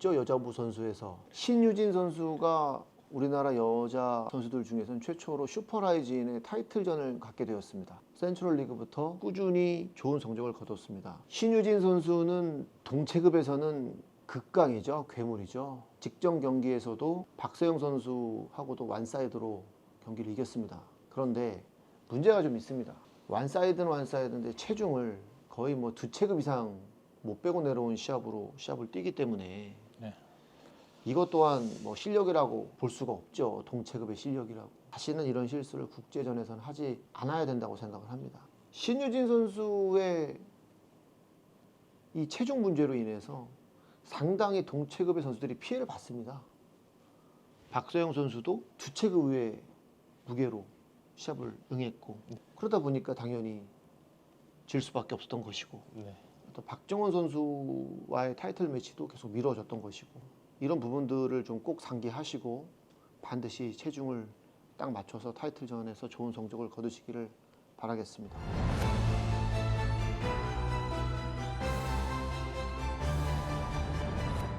저 여자부 선수에서 신유진 선수가 우리나라 여자 선수들 중에서는 최초로 슈퍼라이진의 타이틀전을 갖게 되었습니다. 센트럴 리그부터 꾸준히 좋은 성적을 거뒀습니다. 신유진 선수는 동체급에서는 극강이죠. 괴물이죠. 직전 경기에서도 박세영 선수하고도 완사이드로 경기를 이겼습니다. 그런데 문제가 좀 있습니다. 완사이드는 완사이드인데 체중을 거의 뭐 두 체급 이상 못 빼고 내려온 시합으로 시합을 뛰기 때문에 네. 이것 또한 뭐 실력이라고 볼 수가 없죠. 동체급의 실력이라고. 다시는 이런 실수를 국제전에서는 하지 않아야 된다고 생각을 합니다. 신유진 선수의 이 체중 문제로 인해서 상당히 동체급의 선수들이 피해를 받습니다. 박서영 선수도 두 체급 위의 무게로 시합을 응했고 그러다 보니까 당연히 질 수밖에 없었던 것이고 네. 또 박정원 선수와의 타이틀 매치도 계속 미뤄졌던 것이고 이런 부분들을 좀 꼭 상기하시고 반드시 체중을 딱 맞춰서 타이틀전에서 좋은 성적을 거두시기를 바라겠습니다.